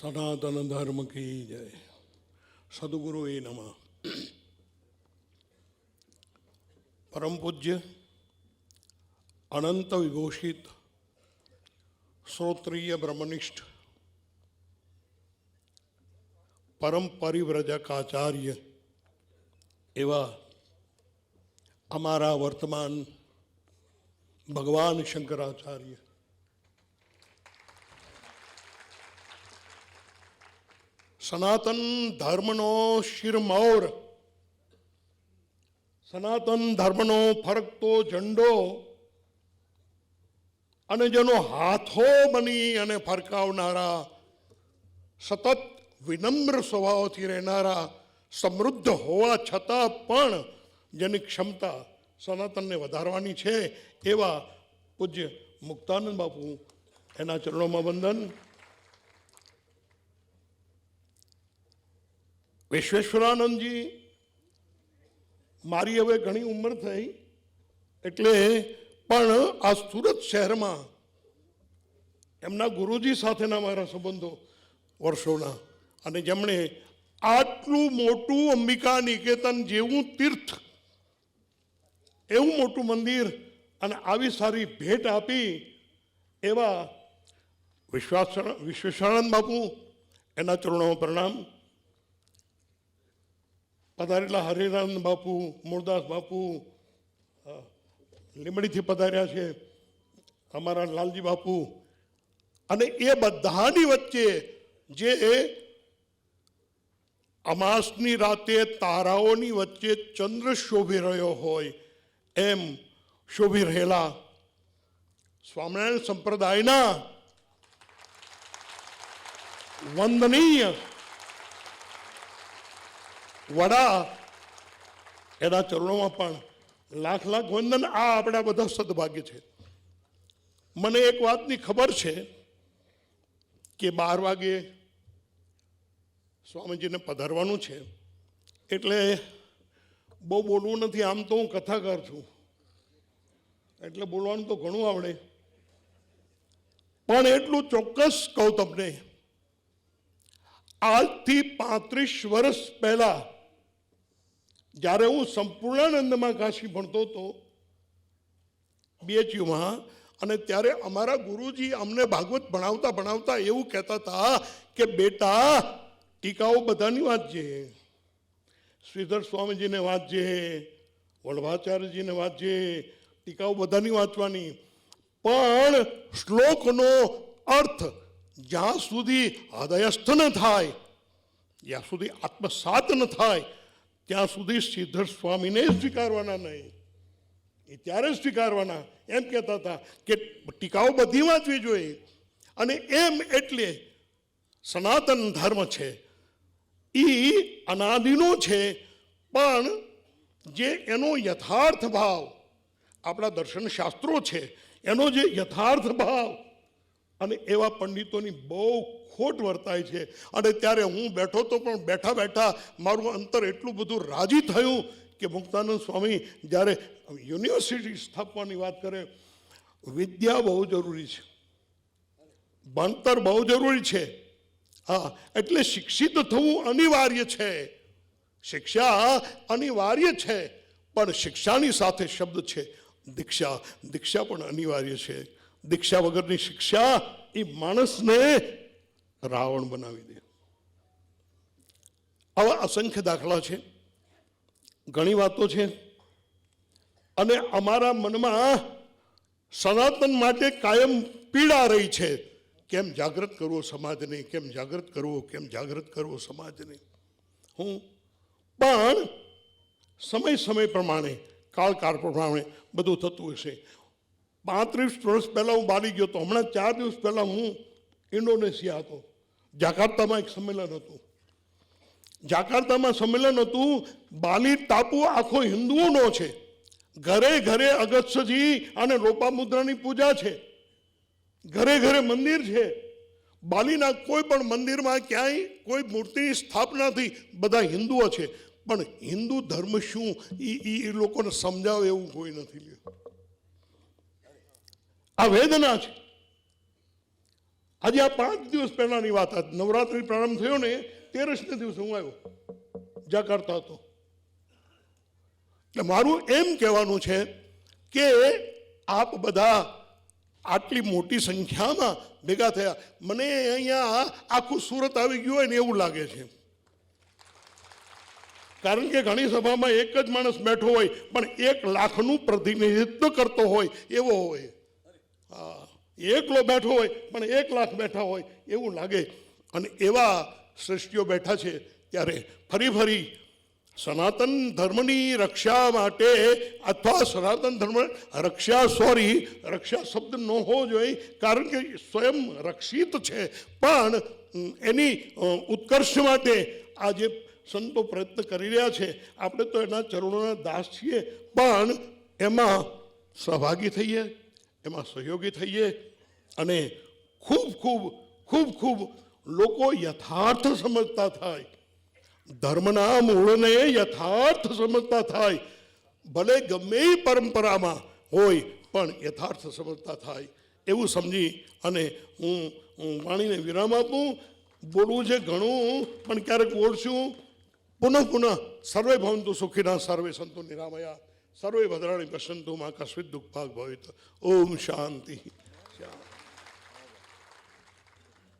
સનાતન ધર્મ કી જય સદગુરુ એ નમઃ પરમ પૂજ્ય અનંત વિભૂષિત શ્રોત્રિય બ્રહ્મનિષ્ઠ પરમ પરિવ્રજકાચાર્ય એવા અમારા વર્તમાન ભગવાન શંકરાચાર્ય સનાતન ધર્મનો શિરમૌર સનાતન ધર્મનો ફરકતો ઝંડો અને જેનો હાથો બની અને ફરકાવનારા સતત વિનમ્ર સ્વભાવથી રહેનારા સમૃદ્ધ હોવા છતાં પણ જેની ક્ષમતા સનાતનને વધારવાની છે એવા પૂજ્ય મુક્તાનંદ બાપુ એના ચરણોમાં વંદન વિશ્વેશ્વરાનંદજી, મારી હવે ઘણી ઉંમર થઈ, એટલે પણ આ સુરત શહેરમાં એમના ગુરુજી સાથેના મારા સંબંધો વર્ષોના અને જેમણે આટલું મોટું અંબિકા નિકેતન જેવું તીર્થ, એવું મોટું મંદિર અને આવી સારી ભેટ આપી એવા વિશ્વાસ વિશ્વેશ્વરાનંદ બાપુ, એના ચરણોમાં પ્રણામ. પધારેલા હરિરાનંદ બાપુ મૂળદાસ બાપુ લીમડીથી પધાર્યા છે અમારા લાલજી બાપુ. અને એ બધાની વચ્ચે જે અમાસની રાતે તારાઓની વચ્ચે ચંદ્ર શોભી રહ્યો હોય, એમ શોભી રહેલા સ્વામિનારાયણ સંપ્રદાયના વંદનીય વડા, એના ચરણોમાં પણ લાખ લાખ વંદન આ આપણા બધા સદભાગ્ય છે. મને એક વાતની ખબર છે કે બાર વાગે સ્વામીજીને પધારવાનું છે. એટલે બહુ બોલવું નથી, આમ તો હું કથાકાર છું. એટલે બોલવાનું તો ઘણું આવડે. પણ એટલું ચોક્કસ કહું તમને, આજથી પાંત્રીસ વર્ષ પહેલા જ્યારે હું સંપૂર્ણાનંદમાં કાશી ભણતો હતો બીએચયુમાં અને ત્યારે અમારા ગુરુજી અમને ભાગવત ભણાવતા ભણાવતા એવું કહેતા હતા કે, બેટા, ટીકાઓ બધાની વાંચજે. શ્રીધર સ્વામીજીને વાંચજે વલ્ભાચાર્યજીને વાંચજે, ટીકાઓ બધાની વાંચવાની. પણ શ્લોકનો અર્થ જ્યાં સુધી હૃદયસ્થ ન થાય જ્યાં સુધી આત્મસાત ન થાય ત્યાં સુધી શ્રીધર સ્વામીને સ્વીકારવાના નહીં. એ ત્યારે સ્વીકારવાના. એમ કહેતા હતા કે ટીકાઓ બધી વાંચવી જોઈએ. અને એમ એટલે સનાતન ધર્મ છે. એ અનાદિનો છે. પણ જે એનો યથાર્થ ભાવ, આપણા દર્શન શાસ્ત્રો છે, એનો જે યથાર્થ ભાવ અને એવા પંડિતોની બહુ ખોટ વર્તાય છે. અને ત્યારે હું બેઠો તો પણ બેઠા બેઠા મારું અંતર એટલું બધું રાજી થયું કે મુક્તાનંદ સ્વામી જ્યારે યુનિવર્સિટી સ્થાપવાની વાત કરે, વિદ્યા બહુ જરૂરી છે. ભણતર બહુ જરૂરી છે. હા, એટલે શિક્ષિત થવું અનિવાર્ય છે. શિક્ષા અનિવાર્ય છે, પણ શિક્ષાની સાથે શબ્દ છે. દીક્ષા દીક્ષા પણ અનિવાર્ય છે. દીક્ષા વગરની શિક્ષા એ માણસને રાવણ બનાવી દે. આવા અસંખ્ય દાખલા છે. ઘણી વાતો છે. અને અમારા મનમાં સનાતન માટે કાયમ પીડા રહી છે. કેમ જાગૃત કરવો સમાજને, કેમ જાગૃત કરવો, કેમ જાગૃત કરવો સમાજને. હું પણ સમય સમય પ્રમાણે કાળ કાળ પ્રમાણે બધું થતું હશે. પાંત્રીસ વર્ષ પહેલાં હું બાળી ગયો હતો. હમણાં ચાર દિવસ પહેલાં હું ઇન્ડોનેશિયા હતો. જાકાર્તામાં એક સંમેલન હતું. જાકાર્તામાં સંમેલન હતું, બાલી ટાપુ આખો હિન્દુઓનો છે. ઘરે ઘરે અગસ્ત્યજી અને લોપામુદ્રાની પૂજા છે. ઘરે ઘરે મંદિર છે. બાલીના કોઈ પણ મંદિરમાં ક્યાંય કોઈ મૂર્તિની સ્થાપના નથી બધા હિન્દુઓ છે. પણ હિન્દુ ધર્મ શું? એ લોકોને સમજાવે એવું કોઈ નથી લ્યો. આ વેદના છે. આજે આ પાંચ દિવસ પહેલાની વાત આ નવરાત્રિ પ્રારંભ થયો ને, તેરસને દિવસે હું આવ્યો. જાકાર્તા હતો. એટલે મારું એમ કહેવાનું છે કે આપ બધા આટલી મોટી સંખ્યામાં ભેગા થયા. મને અહીંયા આખું સુરત આવી ગયું હોય ને એવું લાગે છે. કારણ કે ઘણી સભામાં એક જ માણસ બેઠો હોય, પણ એક લાખનું પ્રતિનિધિત્વ કરતો હોય, એવો હોય. હા, એકલો બેઠો હોય, પણ એક લાખ બેઠા હોય, એવું લાગે. અને એવા શ્રેષ્ઠીઓ બેઠા છે ત્યારે ફરી ફરી સનાતન ધર્મની રક્ષા માટે, અથવા સનાતન ધર્મ રક્ષા સોરી રક્ષા શબ્દ ન હોવો જોઈએ, કારણ કે સ્વયં રક્ષિત છે. પણ એની ઉત્કર્ષ માટે આ જે સંતો પ્રયત્ન કરી રહ્યા છે. આપણે તો એના ચરણોના દાસ છીએ, પણ એમાં સહભાગી થઈએ. એમાં સહયોગી થઈએ અને ખૂબ ખૂબ ખૂબ ખૂબ લોકો યથાર્થ સમજતા થાય. ધર્મના મૂળને યથાર્થ સમજતા થાય. ભલે ગમે એ પરંપરામાં હોય, પણ યથાર્થ સમજતા થાય. એવું સમજી અને હું વાણીને વિરામ આપું. બોલવું છે ઘણું, પણ ક્યારેક બોલશું પુનઃ પુનઃ સર્વે ભવંતુ સુખીના સર્વે સંતો નિરામયા. સર્વે ભદ્રાણી પશ્યંતુ માં કસ્મિત દુઃખભાગ ભવિત ઓમ શાંતિ શાંતિ